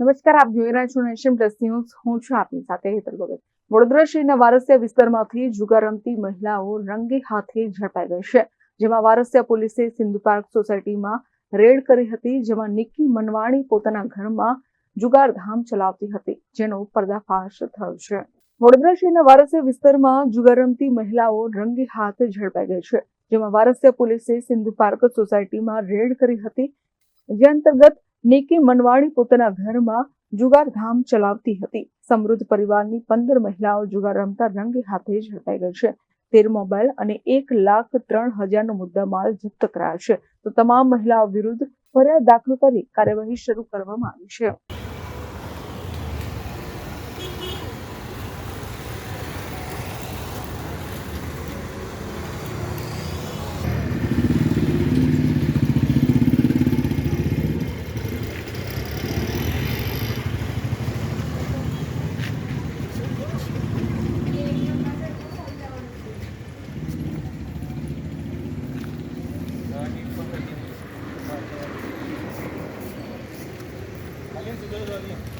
નમસ્કાર, આપ જોઈ રહ્યા છો નેશન પ્લસ ન્યૂઝ. હું છું આપની સાથે હેતલ ભગત વડોદરા શહેરના વારસિયા વિસ્તારમાંથી જુગાર રમતી મહિલાઓ રંગે હાથે ઝડપાઈ ગઈ છે, જેમાં વારસિયા પોલીસે સિંધુ પાર્ક સોસાયટીમાં રેડ કરી હતી, જેમાં નિક્કી મનવાણી પોતાના ઘરમાં જુગારધામ ચલાવતી હતી, જેનો પર્દાફાશ થયો છે. વડોદરા શહેરના વારસિયા વિસ્તારમાં જુગાર રમતી મહિલાઓ રંગે હાથ ઝડપાઈ ગઈ છે, જેમાં વારસિયા પોલીસે સિંધુ પાર્ક સોસાયટીમાં રેડ કરી હતી. જે અંતર્ગત નિકી મનવાણી પોતાના ઘરમાં જુગારધામ ચલાવતી હતી. સમૃદ્ધ પરિવારની પંદર મહિલાઓ જુગાર રમતા રંગે હાથે ઝડપાઈ ગઈ છે. તેર મોબાઈલ અને એક લાખ ત્રણ હજારનો મુદ્દામાલ જપ્ત કરાયો છે. તો તમામ મહિલાઓ વિરુદ્ધ ફરિયાદ દાખલ કરી કાર્યવાહી શરૂ કરવામાં આવી છે. 颜值都在这里